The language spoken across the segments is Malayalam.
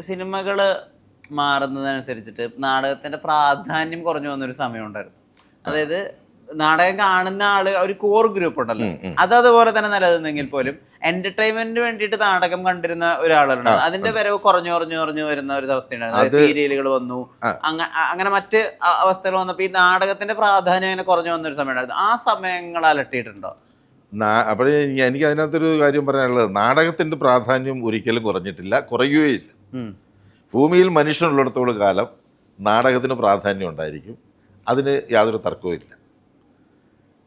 സിനിമകൾ മാറുന്നതനുസരിച്ചിട്ട് നാടകത്തിന്റെ പ്രാധാന്യം കുറഞ്ഞു വന്നൊരു സമയം ഉണ്ടായിരുന്നു അതായത് നാടകം കാണുന്ന ആൾ ഒരു കോർ ഗ്രൂപ്പ് ഉണ്ടല്ലോ. അത് അതുപോലെ തന്നെ നിലനിന്നെങ്കിൽ പോലും എന്റർടൈൻമെന്റിന് വേണ്ടിയിട്ട് നാടകം കണ്ടിരുന്ന ഒരാളുണ്ട്. അതിന്റെ വരവ് കുറഞ്ഞു കുറഞ്ഞു കുറഞ്ഞു വരുന്ന ഒരു അവസ്ഥയുണ്ടായിരുന്നു. സീരിയലുകൾ വന്നു. അങ്ങനെ മറ്റ് അവസ്ഥകൾ വന്നപ്പോൾ ഈ നാടകത്തിന്റെ പ്രാധാന്യം അങ്ങനെ കുറഞ്ഞു വന്ന ഒരു സമയമുണ്ടായിരുന്നു. ആ സമയങ്ങൾ അലട്ടിയിട്ടുണ്ടോ? അപ്പോൾ എനിക്ക് അതിനകത്തൊരു കാര്യം പറയാനുള്ളത്. നാടകത്തിന്റെ പ്രാധാന്യം ഒരിക്കലും കുറഞ്ഞിട്ടില്ല കുറയുകയില്ല. ഭൂമിയിൽ മനുഷ്യനുള്ളിടത്തോളം കാലം നാടകത്തിന് പ്രാധാന്യം ഉണ്ടായിരിക്കും. അതിന് യാതൊരു തർക്കവുമില്ല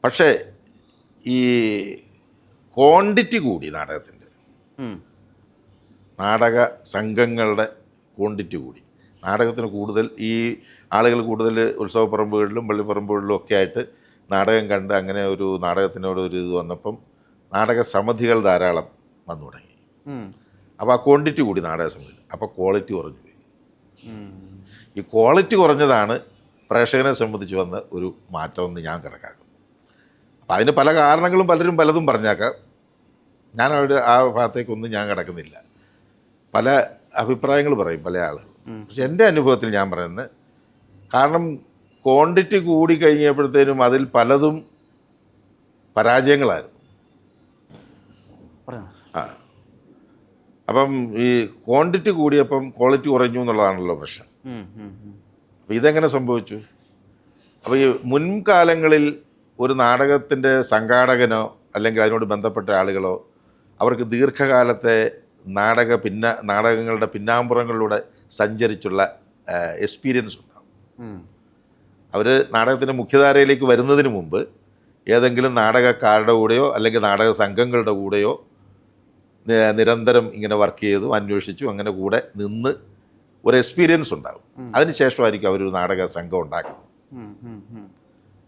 പക്ഷേ ഈ ക്വാണ്ടിറ്റി കൂടി നാടകത്തിന്റെ നാടക സംഘങ്ങളുടെ ക്വാണ്ടിറ്റി കൂടി. നാടകത്തിന് കൂടുതൽ ഈ ആളുകൾ കൂടുതൽ ഉത്സവപ്പറമ്പുകളിലും പള്ളിപ്പറമ്പുകളിലും ഒക്കെ ആയിട്ട് നാടകം കണ്ട് അങ്ങനെ ഒരു നാടകത്തിനോട് ഒരു ഇത് വന്നപ്പം നാടക സമിതികൾ ധാരാളം വന്നു തുടങ്ങി. അപ്പോൾ ആ ക്വാണ്ടിറ്റി കൂടി നാടക സംഗീതം. അപ്പോൾ ക്വാളിറ്റി കുറഞ്ഞു പോയി. ഈ ക്വാളിറ്റി കുറഞ്ഞതാണ് പ്രേക്ഷകനെ സംബന്ധിച്ച് വന്ന ഒരു മാറ്റം എന്ന് ഞാൻ കണക്കാക്കുന്നു. അപ്പം അതിന് പല കാരണങ്ങളും പലരും പലതും പറഞ്ഞേക്കാം. ഞാൻ അവിടെ ആ ഭാഗത്തേക്കൊന്നും ഞാൻ കിടക്കുന്നില്ല. പല അഭിപ്രായങ്ങൾ പറയും പല ആളുകൾ. പക്ഷെ എന്റെ അനുഭവത്തിൽ ഞാൻ പറയുന്നത് കാരണം ക്വാണ്ടിറ്റി കൂടി കഴിഞ്ഞപ്പോഴത്തേനും അതിൽ പലതും പരാജയങ്ങളായിരുന്നു. അപ്പം ഈ ക്വാണ്ടിറ്റി കൂടിയപ്പം ക്വാളിറ്റി കുറഞ്ഞു എന്നുള്ളതാണല്ലോ പ്രശ്നം. അപ്പോൾ ഇതെങ്ങനെ സംഭവിച്ചു അപ്പോൾ ഈ മുൻകാലങ്ങളിൽ ഒരു നാടകത്തിന്റെ സംഘാടകനോ അല്ലെങ്കിൽ അതിനോട് ബന്ധപ്പെട്ട ആളുകളോ അവർക്ക് ദീർഘകാലത്തെ നാടക പിന്ന നാടകങ്ങളുടെ പിന്നാമ്പുറങ്ങളിലൂടെ സഞ്ചരിച്ചുള്ള എക്സ്പീരിയൻസ് ഉണ്ടാവും ഉം. അവർ നാടകത്തിന്റെ മുഖ്യധാരയിലേക്ക് വരുന്നതിന് മുമ്പ് ഏതെങ്കിലും നാടകക്കാരുടെ കൂടെയോ അല്ലെങ്കിൽ നാടക സംഘങ്ങളുടെ കൂടെയോ നിരന്തരം ഇങ്ങനെ വർക്ക് ചെയ്തു അന്വേഷിച്ചു അങ്ങനെ കൂടെ നിന്ന് ഒരു എക്സ്പീരിയൻസ് ഉണ്ടാകും. അതിനുശേഷമായിരിക്കും അവരൊരു നാടക സംഘം ഉണ്ടാക്കുന്നത്.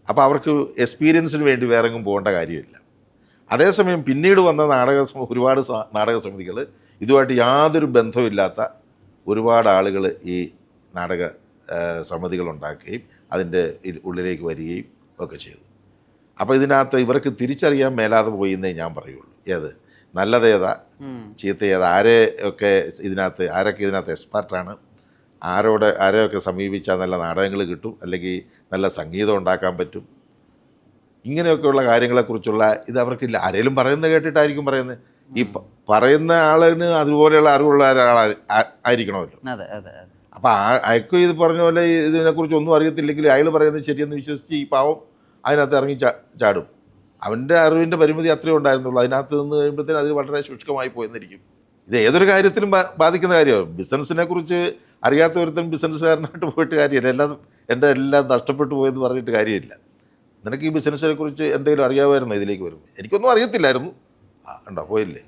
അപ്പോൾ അവർക്ക് എക്സ്പീരിയൻസിന് വേണ്ടി വേറെ എങ്ങും പോകേണ്ട കാര്യമില്ല. അതേസമയം പിന്നീട് വന്ന നാടക ഒരുപാട് നാടക സമിതികൾ ഇതുമായിട്ട് യാതൊരു ബന്ധവുമില്ലാത്ത ഒരുപാട് ആളുകൾ ഈ നാടക സമിതികൾ ഉണ്ടാക്കുകയും അതിന്റെ ഉള്ളിലേക്ക് വരികയും ഒക്കെ ചെയ്തു. അപ്പോൾ ഇതിനകത്ത് ഇവർക്ക് തിരിച്ചറിയാൻ മേലാതെ പോയി എന്നേ ഞാൻ പറയുള്ളൂ. ഏത്? നല്ലതേതാ? ഏതാ ചീത്ത ഏതാ ആരെ ഒക്കെ ഇതിനകത്ത് ആരൊക്കെ ഇതിനകത്ത് എക്സ്പെർട്ടാണ്? ആരോടെ ആരെയൊക്കെ സമീപിച്ചാൽ നല്ല നാടകങ്ങൾ കിട്ടും? അല്ലെങ്കിൽ നല്ല സംഗീതം ഉണ്ടാക്കാൻ പറ്റും? ഇങ്ങനെയൊക്കെയുള്ള കാര്യങ്ങളെക്കുറിച്ചുള്ള ഇത് അവർക്കില്ല. ആരെങ്കിലും പറയുന്നത് കേട്ടിട്ടായിരിക്കും പറയുന്നത്. ഈ പറയുന്ന ആളിന് അതുപോലെയുള്ള അറിവുള്ള ഒരാൾ ആയിരിക്കണമല്ലോ. അപ്പോൾ ആ അയക്കും ഇത് പറഞ്ഞ പോലെ ഇതിനെക്കുറിച്ച് ഒന്നും അറിയത്തില്ലെങ്കിൽ അയാൾ പറയുന്നത് ശരിയെന്ന് വിശ്വസിച്ച് ഈ പാവം അതിനകത്ത് ഇറങ്ങി ചാടും. അവന്റെ അറിവിന്റെ പരിമിതി അത്രയേ ഉണ്ടായിരുന്നുള്ളൂ. അതിനകത്ത് നിന്ന് കഴിയുമ്പോഴത്തേനും അത് വളരെ ശുഷ്കമായി പോയെന്നിരിക്കും. ഇത് ഏതൊരു കാര്യത്തിലും ബാധിക്കുന്ന കാര്യമാണ്. ബിസിനസ്സിനെ കുറിച്ച് അറിയാത്ത ഒരുത്തൻ ബിസിനസ്സുകാരനായിട്ട് പോയിട്ട് കാര്യമില്ല. എല്ലാം എന്റെ എല്ലാം നഷ്ടപ്പെട്ടു പോയെന്ന് പറഞ്ഞിട്ട് കാര്യമില്ല. നിനക്ക് ഈ ബിസിനസ്സിനെ കുറിച്ച് എന്തെങ്കിലും അറിയാമായിരുന്നു ഇതിലേക്ക് വരും എനിക്കൊന്നും അറിയത്തില്ലായിരുന്നു. ആ ഉണ്ടോ പോയില്ലേ?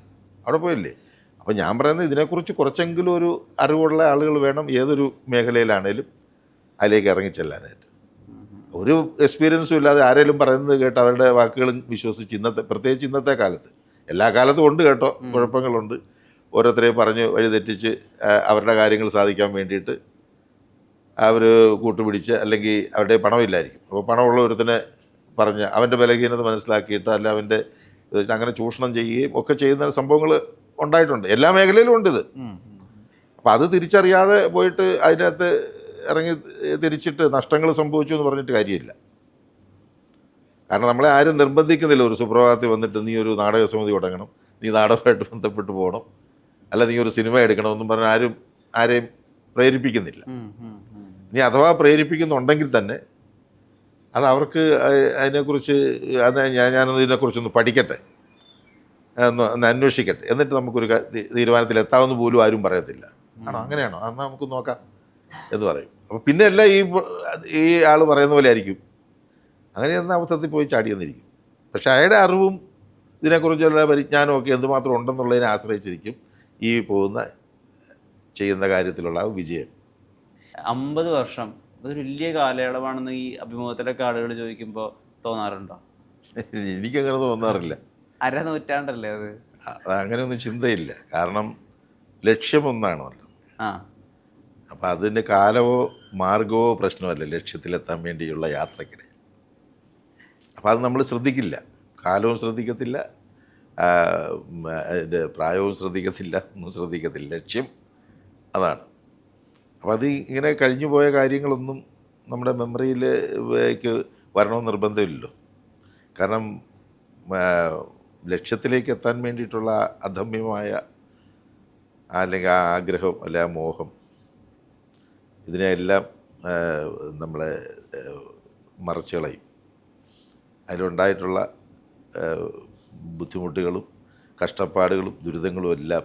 അവിടെ പോയില്ലേ? അപ്പോൾ ഞാൻ പറയുന്നത് ഇതിനെക്കുറിച്ച് കുറച്ചെങ്കിലും ഒരു അറിവുള്ള ആളുകൾ വേണം ഏതൊരു മേഖലയിലാണേലും അതിലേക്ക് ഇറങ്ങിച്ചെല്ലാനായിട്ട്. ഒരു എക്സ്പീരിയൻസും ഇല്ലാതെ ആരെങ്കിലും പറയുന്നത് കേട്ട് അവരുടെ വാക്കുകളും വിശ്വസിച്ച് ഇന്നത്തെ പ്രത്യേകിച്ച് ഇന്നത്തെ കാലത്ത്. എല്ലാ കാലത്തും ഉണ്ട് കേട്ടോ കുഴപ്പങ്ങളുണ്ട്. ഓരോരുത്തരെയും പറഞ്ഞ് വഴിതെറ്റിച്ച് അവരുടെ കാര്യങ്ങൾ സാധിക്കാൻ വേണ്ടിയിട്ട് അവർ കൂട്ടുപിടിച്ച് അല്ലെങ്കിൽ അവരുടെ പണമില്ലായിരിക്കും. അപ്പോൾ പണമുള്ള ഒരുത്തിനെ പറഞ്ഞ് അവന്റെ ബലഹീനത മനസ്സിലാക്കിയിട്ട് അല്ല അവന്റെ അങ്ങനെ ചൂഷണം ചെയ്യുകയും ഒക്കെ ചെയ്യുന്ന സംഭവങ്ങൾ ഉണ്ടായിട്ടുണ്ട്. എല്ലാ മേഖലയിലും ഉണ്ട് ഇത് അപ്പോൾ അത് തിരിച്ചറിയാതെ പോയിട്ട് അതിനകത്ത് ഇറങ്ങി തിരിച്ചിട്ട് നഷ്ടങ്ങൾ സംഭവിച്ചു എന്ന് പറഞ്ഞിട്ട് കാര്യമില്ല. കാരണം നമ്മളെ ആരും നിർബന്ധിക്കുന്നില്ല ഒരു സുപ്രഭാതത്തിൽ വന്നിട്ട് നീ ഒരു നാടക സമിതി തുടങ്ങണം നീ നാടകമായിട്ട് ബന്ധപ്പെട്ട് പോകണം അല്ല നീ ഒരു സിനിമ എടുക്കണം എടുക്കണമെന്നും പറഞ്ഞ് ആരും ആരെയും പ്രേരിപ്പിക്കുന്നില്ല. നീ. ഇനി അഥവാ പ്രേരിപ്പിക്കുന്നുണ്ടെങ്കിൽ തന്നെ അത് അവർക്ക് അതിനെക്കുറിച്ച് അത് ഞാൻ ഞാനൊന്ന് ഇതിനെക്കുറിച്ചൊന്ന് പഠിക്കട്ടെ ഒന്ന് ഒന്ന് അന്വേഷിക്കട്ടെ എന്നിട്ട് നമുക്കൊരു തീരുമാനത്തിൽ എത്താമെന്ന് പോലും ആരും പറയത്തില്ല. ആണോ? അങ്ങനെയാണോ? എന്നാൽ നമുക്ക് നോക്കാം. എന്ന് പറയും. അപ്പോൾ പിന്നെ എല്ലാം ഈ ഈ ആൾ പറയുന്ന പോലെ ആയിരിക്കും. അങ്ങനെ എന്ന അവസരത്തിൽ പോയി ചാടിയെന്നിരിക്കും പക്ഷെ അയാളുടെ അറിവും ഇതിനെക്കുറിച്ചുള്ള പരിജ്ഞാനവും ഒക്കെ എന്തുമാത്രം ഉണ്ടെന്നുള്ളതിനെ ആശ്രയിച്ചിരിക്കും ഈ പോകുന്ന ചെയ്യുന്ന കാര്യത്തിലുള്ള വിജയം. അമ്പത് വർഷം അതൊരു വലിയ കാലയളവാണെന്ന് ഈ അഭിമുഖത്തിലൊക്കെ ആളുകൾ ചോദിക്കുമ്പോൾ തോന്നാറുണ്ടോ? എനിക്കങ്ങനെ തോന്നാറില്ല. അര നൂറ്റാണ്ടല്ലേ അത്? അത് അങ്ങനെയൊന്നും ചിന്തയില്ല. കാരണം ലക്ഷ്യമൊന്നാണല്ലോ ആ. അപ്പം അതിന്റെ കാലമോ മാർഗമോ പ്രശ്നമല്ല. ലക്ഷ്യത്തിലെത്താൻ വേണ്ടിയുള്ള യാത്രക്കിടെ. അപ്പോൾ അത് നമ്മൾ ശ്രദ്ധിക്കില്ല. കാലവും ശ്രദ്ധിക്കത്തില്ല. അതിന്റെ പ്രായവും ശ്രദ്ധിക്കത്തില്ല. ഒന്നും ശ്രദ്ധിക്കത്തില്ല. ലക്ഷ്യം അതാണ്. അപ്പോൾ അത് ഇങ്ങനെ കഴിഞ്ഞു പോയ കാര്യങ്ങളൊന്നും നമ്മുടെ മെമ്മറിയിലേക്ക് വരണമെന്ന് നിർബന്ധമില്ലല്ലോ. കാരണം ലക്ഷ്യത്തിലേക്ക് എത്താൻ വേണ്ടിയിട്ടുള്ള അധമ്യമായ അല്ലെങ്കിൽ ആ ആഗ്രഹം അല്ലെ ആ മോഹം ഇതിനെയെല്ലാം നമ്മൾ മറച്ചു കളയും. അതിലുണ്ടായിട്ടുള്ള ബുദ്ധിമുട്ടുകളും കഷ്ടപ്പാടുകളും ദുരിതങ്ങളും എല്ലാം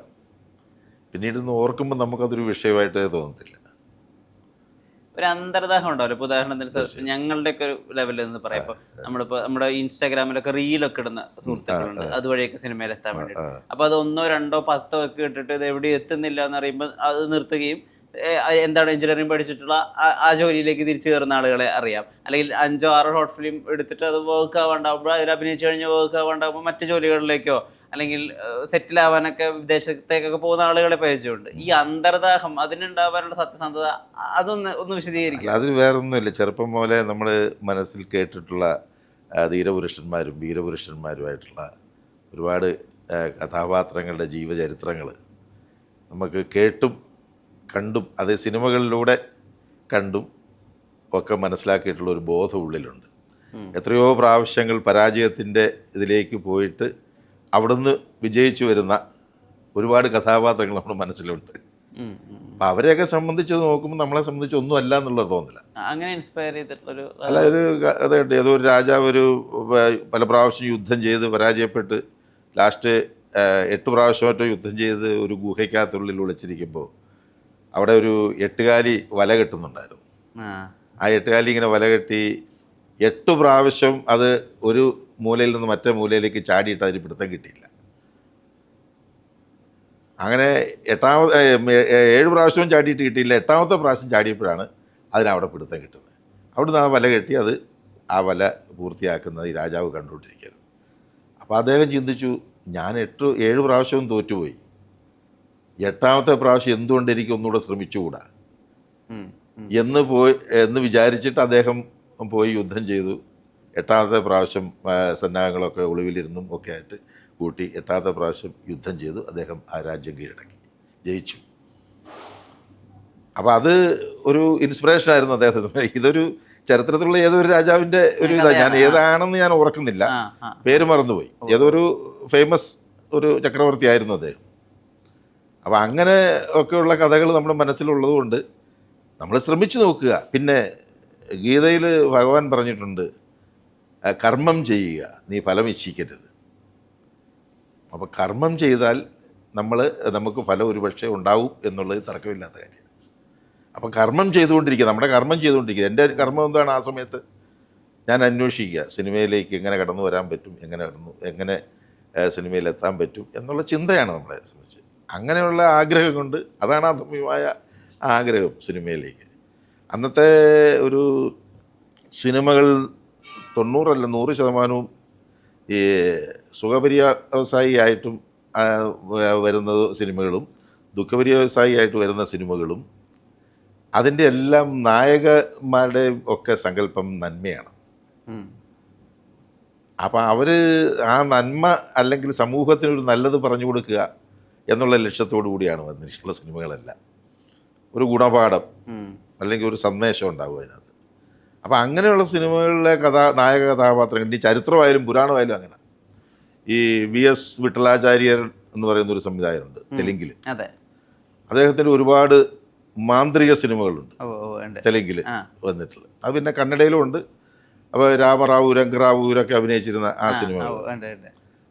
പിന്നീട് ഇന്ന് ഓർക്കുമ്പോൾ നമുക്കതൊരു വിഷയമായിട്ടേ തോന്നത്തില്ല. ഒരു അന്തർദാഹം ഉണ്ടാവില്ല ഇപ്പോൾ ഉദാഹരണത്തിന് സർ ഞങ്ങളുടെ ഒക്കെ ഒരു ലെവലിൽ നിന്ന് പറയാം ഇപ്പോൾ നമ്മളിപ്പോൾ നമ്മുടെ ഇൻസ്റ്റാഗ്രാമിലൊക്കെ റീലൊക്കെ ഇടുന്ന സുഹൃത്തുക്കളുണ്ട്. അതുവഴിയൊക്കെ സിനിമയിൽ എത്താൻ വേണ്ടി അപ്പോൾ അത് ഒന്നോ രണ്ടോ പത്തോ ഒക്കെ ഇട്ടിട്ട് ഇത് എവിടെ എത്തുന്നില്ല എന്ന് പറയുമ്പോൾ അത് നിർത്തുകയും എന്താണ് എഞ്ചിനീയറിംഗ് പഠിച്ചിട്ടുള്ള ആ- ജോലിയിലേക്ക് തിരിച്ചു കയറുന്ന ആളുകളെ അറിയാം. അല്ലെങ്കിൽ അഞ്ചോ ആറോ ഷോർട്ട് ഫിലിം എടുത്തിട്ട് അത് വർക്ക് ആവാണ്ടാവുമ്പോൾ അതിൽ അഭിനയിച്ചു കഴിഞ്ഞ് വർക്ക് ആവാണ്ടാവുമ്പോൾ മറ്റ് ജോലികളിലേക്കോ അല്ലെങ്കിൽ സെറ്റിൽ ആവാനൊക്കെ വിദേശത്തേക്കൊക്കെ പോകുന്ന ആളുകളെ പരിചയമുണ്ട്. ഈ അന്തർദാഹം അതിനുണ്ടാവാനുള്ള സത്യസന്ധത അതൊന്ന് ഒന്ന് വിശദീകരിക്കുക അത് വേറൊന്നുമില്ല. ചെറുപ്പം പോലെ നമ്മൾ മനസ്സിൽ കേട്ടിട്ടുള്ള ധീരപുരുഷന്മാരും വീരപുരുഷന്മാരുമായിട്ടുള്ള ഒരുപാട് കഥാപാത്രങ്ങളുടെ ജീവചരിത്രങ്ങൾ നമുക്ക് കേട്ടും കണ്ടും അത് സിനിമകളിലൂടെ കണ്ടും ഒക്കെ മനസ്സിലാക്കിയിട്ടുള്ള ഒരു ബോധം ഉള്ളിലുണ്ട്. എത്രയോ പ്രാവശ്യങ്ങൾ പരാജയത്തിന്റെ ഇതിലേക്ക് പോയിട്ട് അവിടുന്ന് വിജയിച്ചു വരുന്ന ഒരുപാട് കഥാപാത്രങ്ങൾ നമ്മുടെ മനസ്സിലുണ്ട്. അപ്പം അവരെയൊക്കെ സംബന്ധിച്ച് നോക്കുമ്പോൾ നമ്മളെ സംബന്ധിച്ച് ഒന്നും അല്ല എന്നുള്ളത് തോന്നില്ല. അങ്ങനെ ഇൻസ്പയർ ചെയ്തിട്ടുള്ളൊരു അല്ല ഒരു അതുണ്ട് ഏതോ ഒരു രാജാവ് ഒരു പല പ്രാവശ്യം യുദ്ധം ചെയ്ത് പരാജയപ്പെട്ട് ലാസ്റ്റ് എട്ട് പ്രാവശ്യമായിട്ട് യുദ്ധം ചെയ്ത് ഒരു ഗുഹയ്ക്കകത്തുള്ളിൽ ഒളിച്ചിരിക്കുമ്പോൾ അവിടെ ഒരു എട്ടുകാലി വല കെട്ടുന്നുണ്ടായിരുന്നു. ആ. എട്ടുകാലി ഇങ്ങനെ വല കെട്ടി എട്ട് പ്രാവശ്യം അത് ഒരു മൂലയിൽ നിന്ന് മറ്റേ മൂലയിലേക്ക് ചാടിയിട്ട് അതിന് പിടുത്തം കിട്ടിയില്ല. അങ്ങനെ എട്ടാമത് ഏഴ് പ്രാവശ്യവും ചാടിയിട്ട് കിട്ടിയില്ല. എട്ടാമത്തെ പ്രാവശ്യം ചാടിയപ്പോഴാണ് അതിനവിടെ പിടുത്തം കിട്ടുന്നത്. അവിടുന്ന് ആ വല കെട്ടി അത് ആ വല പൂർത്തിയാക്കുന്നത് ഈ രാജാവ് കണ്ടുകൊണ്ടിരിക്കുകയാണ്. അപ്പോൾ അദ്ദേഹം ചിന്തിച്ചു ഞാൻ എട്ട് ഏഴ് പ്രാവശ്യവും തോറ്റുപോയി. എട്ടാമത്തെ പ്രാവശ്യം എന്തുകൊണ്ട് എനിക്ക് ഒന്നുകൂടെ ശ്രമിച്ചുകൂടാ. എന്ന് പോയി എന്ന് വിചാരിച്ചിട്ട് അദ്ദേഹം പോയി യുദ്ധം ചെയ്തു. എട്ടാമത്തെ പ്രാവശ്യം സന്നാഹങ്ങളൊക്കെ ഒളിവിലിരുന്നും ഒക്കെ ആയിട്ട് കൂട്ടി എട്ടാമത്തെ പ്രാവശ്യം യുദ്ധം ചെയ്തു. അദ്ദേഹം ആ രാജ്യം കീഴടക്കി. ജയിച്ചു. അപ്പോൾ അത് ഒരു ഇൻസ്പിറേഷൻ ആയിരുന്നു അദ്ദേഹത്തെ. ഇതൊരു ചരിത്രത്തിലുള്ള ഏതൊരു ഒരു രാജാവിന്റെ ഒരു ഇതാണ് ഞാൻ ഏതാണെന്ന് ഞാൻ ഓർക്കുന്നില്ല. പേര് മറന്നുപോയി. ഏതൊരു ഫേമസ് ഒരു ചക്രവർത്തി ആയിരുന്നു അദ്ദേഹം. അപ്പോൾ അങ്ങനെ ഒക്കെയുള്ള കഥകൾ നമ്മുടെ മനസ്സിലുള്ളത് കൊണ്ട് നമ്മൾ ശ്രമിച്ചു നോക്കുക. പിന്നെ ഗീതയിൽ ഭഗവാൻ പറഞ്ഞിട്ടുണ്ട് കർമ്മം ചെയ്യുക നീ ഫലം ഇച്ഛിക്കരുത്. അപ്പോൾ കർമ്മം ചെയ്താൽ നമ്മൾ നമുക്ക് ഫലം ഒരുപക്ഷെ ഉണ്ടാവും എന്നുള്ളത് തർക്കമില്ലാത്ത കാര്യം. അപ്പം കർമ്മം ചെയ്തുകൊണ്ടിരിക്കുക നമ്മുടെ കർമ്മം ചെയ്തുകൊണ്ടിരിക്കുക. എന്റെ കർമ്മം എന്താണ് ആ സമയത്ത്? ഞാൻ അന്വേഷിക്കുക സിനിമയിലേക്ക് എങ്ങനെ കടന്നു വരാൻ പറ്റും എങ്ങനെ കടന്നു എങ്ങനെ സിനിമയിലെത്താൻ പറ്റും എന്നുള്ള ചിന്തയാണ് നമ്മളെ സംബന്ധിച്ച്. അങ്ങനെയുള്ള ആഗ്രഹം കൊണ്ട് അതാണ് അധമ്യമായ ആഗ്രഹം സിനിമയിലേക്ക്. അന്നത്തെ ഒരു സിനിമകൾ തൊണ്ണൂറല്ല നൂറ് ശതമാനവും ഈ സുഖപര്യവസായിയായിട്ടും വരുന്ന സിനിമകളും ദുഃഖപര്യവസായിയായിട്ട് വരുന്ന സിനിമകളും അതിന്റെ എല്ലാം നായകന്മാരുടെ ഒക്കെ സങ്കല്പം നന്മയാണ്. അപ്പം അവർ ആ നന്മ അല്ലെങ്കിൽ സമൂഹത്തിനൊരു നല്ലത് പറഞ്ഞു കൊടുക്കുക എന്നുള്ള ലക്ഷ്യത്തോടു കൂടിയാണ് വന്നിട്ടുള്ള സിനിമകളെല്ലാം. ഒരു ഗുണപാഠം അല്ലെങ്കിൽ ഒരു സന്ദേശം ഉണ്ടാവും അതിനകത്ത്. അപ്പം അങ്ങനെയുള്ള സിനിമകളിലെ കഥാ നായക കഥാപാത്രങ്ങൾ ഈ ചരിത്രമായാലും പുരാണമായാലും അങ്ങനെ. ഈ വി എസ് വിട്ടലാചാര്യർ എന്ന് പറയുന്ന ഒരു സംവിധായകനുണ്ട് തെലുങ്കിൽ അതെ. അദ്ദേഹത്തിന്റെ ഒരുപാട് മാന്ത്രിക സിനിമകളുണ്ട് തെലുങ്കിൽ വന്നിട്ടുള്ളത്. അത് പിന്നെ കന്നഡയിലും ഉണ്ട്. അപ്പോൾ രാമറാവു രംഗറാവു ഇവരൊക്കെ അഭിനയിച്ചിരുന്ന ആ സിനിമകൾ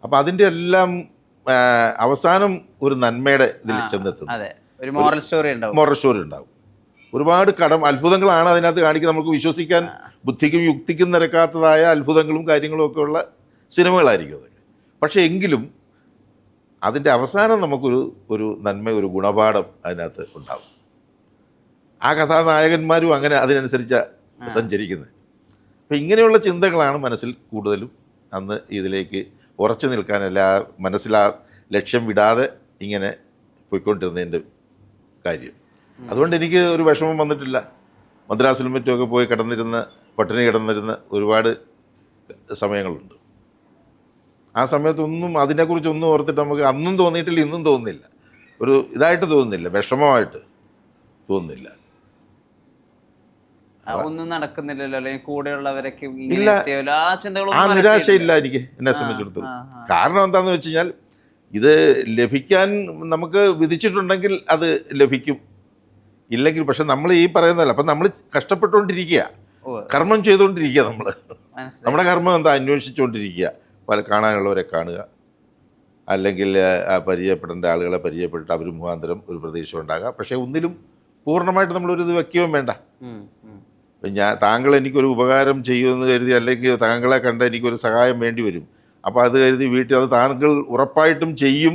അപ്പോൾ അതിന്റെ എല്ലാം അവസാനം ഒരു നന്മയുടെ ഇതിൽ ചെന്നെത്തുന്നത്. അതെ. ഒരു മോറൽ സ്റ്റോറി ഉണ്ടാവും. മോറൽ സ്റ്റോറി ഉണ്ടാവും. ഒരുപാട് കടം അത്ഭുതങ്ങളാണ് അതിനകത്ത് കാണിക്കുന്നത്. നമുക്ക് വിശ്വസിക്കാൻ ബുദ്ധിക്കും യുക്തിക്കും നിരക്കാത്തതായ അത്ഭുതങ്ങളും കാര്യങ്ങളും ഒക്കെ ഉള്ള സിനിമകളായിരിക്കും അതൊക്കെ. പക്ഷേ എങ്കിലും അതിന്റെ അവസാനം നമുക്കൊരു ഒരു നന്മ ഒരു ഗുണപാഠം അതിനകത്ത് ഉണ്ടാവും. ആ കഥാനായകന്മാരും അങ്ങനെ അതിനനുസരിച്ച സഞ്ചരിക്കുന്നത്. അപ്പം ഇങ്ങനെയുള്ള ചിന്തകളാണ് മനസ്സിൽ കൂടുതലും അന്ന് ഇതിലേക്ക് ഉറച്ചു നിൽക്കാനല്ല മനസ്സിലാ ലക്ഷ്യം വിടാതെ ഇങ്ങനെ പോയിക്കൊണ്ടിരുന്നതിന്റെ കാര്യം. അതുകൊണ്ട് എനിക്ക് ഒരു വിഷമം വന്നിട്ടില്ല. മദ്രാസിലും മറ്റുമൊക്കെ പോയി കിടന്നിരുന്ന പട്ടിണി കിടന്നിരുന്ന ഒരുപാട് സമയങ്ങളുണ്ട്. ആ സമയത്തൊന്നും അതിനെക്കുറിച്ചൊന്നും ഓർത്തിട്ട് നമുക്ക് അന്നും തോന്നിയിട്ടില്ല ഇന്നും തോന്നുന്നില്ല. ഒരു ഇതായിട്ട് തോന്നുന്നില്ല വിഷമമായിട്ട് തോന്നുന്നില്ല. ഒന്നും നടക്കുന്നില്ലല്ലോ അല്ലെങ്കിൽ കൂടെയുള്ളവരൊക്കെ ഇല്ല. ആ നിരാശയില്ല എനിക്ക് എന്നെ സംബന്ധിച്ചിടത്തോളം. കാരണം എന്താണെന്ന് വെച്ച് കഴിഞ്ഞാൽ ഇത് ലഭിക്കാൻ നമുക്ക് വിധിച്ചിട്ടുണ്ടെങ്കിൽ അത് ലഭിക്കും. ഇല്ലെങ്കിൽ പക്ഷെ നമ്മൾ ഈ പറയുന്നതല്ല. അപ്പം നമ്മൾ കഷ്ടപ്പെട്ടുകൊണ്ടിരിക്കുക. കർമ്മം ചെയ്തുകൊണ്ടിരിക്കുക നമ്മൾ നമ്മുടെ കർമ്മം എന്താ? അന്വേഷിച്ചുകൊണ്ടിരിക്കുക. പല കാണാനുള്ളവരെ കാണുക. അല്ലെങ്കിൽ ആ, പരിചയപ്പെടേണ്ട ആളുകളെ പരിചയപ്പെട്ടിട്ട് അവർ മുഖാന്തരം ഒരു പ്രതീക്ഷ ഉണ്ടാകുക പക്ഷേ ഒന്നിലും പൂർണമായിട്ട് നമ്മളൊരു ഇത് വയ്ക്കുകയും വേണ്ട. ഞാൻ താങ്കൾ എനിക്കൊരു ഉപകാരം ചെയ്യുമെന്ന് കരുതി അല്ലെങ്കിൽ താങ്കളെ കണ്ട് എനിക്കൊരു സഹായം വേണ്ടി വരും. അപ്പോൾ അത് കരുതി വീട്ടിൽ അത് താങ്കൾ ഉറപ്പായിട്ടും ചെയ്യും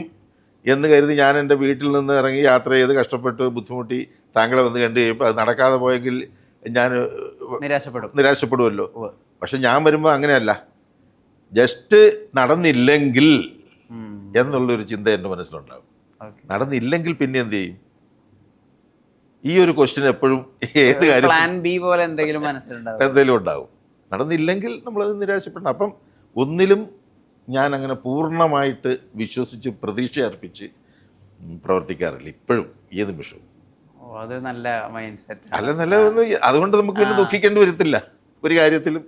എന്ന് കരുതി ഞാൻ എന്റെ വീട്ടിൽ നിന്ന് ഇറങ്ങി യാത്ര ചെയ്ത് കഷ്ടപ്പെട്ട് ബുദ്ധിമുട്ടി താങ്കളെ വന്ന് കണ്ടു കഴിയുമ്പോൾ അത് നടക്കാതെ പോയെങ്കിൽ ഞാൻ നിരാശപ്പെടും. നിരാശപ്പെടുമല്ലോ. പക്ഷെ ഞാൻ വരുമ്പോൾ അങ്ങനെയല്ല. ജസ്റ്റ് നടന്നില്ലെങ്കിൽ. എന്നുള്ളൊരു ചിന്ത എന്റെ മനസ്സിലുണ്ടാകും നടന്നില്ലെങ്കിൽ പിന്നെ എന്ത് ചെയ്യും? ഈ ഒരു ക്വസ്റ്റ്യൻ എപ്പോഴും ഏത് കാര്യം പ്ലാൻ ബി പോലെ എന്തെങ്കിലും മനസ്സിലുണ്ടാവും. എന്തെങ്കിലും ഉണ്ടാവും. നടന്നില്ലെങ്കിൽ നമ്മളത് നിരാശപ്പെടണം. അപ്പം ഒന്നിലും ഞാൻ അങ്ങനെ പൂർണമായിട്ട് വിശ്വസിച്ച് പ്രതീക്ഷ അർപ്പിച്ച് പ്രവർത്തിക്കാറില്ല. ഇപ്പോഴും ഈ നിമിഷവും. അത് നല്ല മൈൻഡ് സെറ്റ് അല്ല നല്ല അതുകൊണ്ട് നമുക്ക് പിന്നെ ദുഃഖിക്കേണ്ടി വരത്തില്ല. ഒരു കാര്യത്തിലും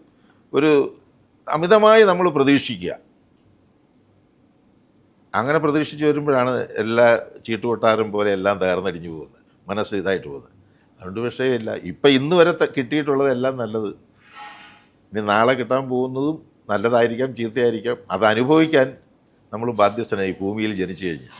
ഒരു അമിതമായി നമ്മൾ പ്രതീക്ഷിക്കുക. അങ്ങനെ പ്രതീക്ഷിച്ച് വരുമ്പോഴാണ് എല്ലാ ചീട്ടുകൊട്ടാരം പോലെ എല്ലാം തകർന്നടിഞ്ഞു പോകുന്നത്. മനസ്സ് ഇതായിട്ട് പോകുന്നത്. അതുകൊണ്ട് വിഷയമില്ല. ഇപ്പം ഇന്ന് വരെ കിട്ടിയിട്ടുള്ളത് എല്ലാം നല്ലത്. ഇനി നാളെ കിട്ടാൻ പോകുന്നതും നല്ലതായിരിക്കാം ചീത്തയായിരിക്കാം. അത് അനുഭവിക്കാൻ നമ്മൾ ബാധ്യസ്ഥനായി ഭൂമിയിൽ ജനിച്ചു കഴിഞ്ഞു.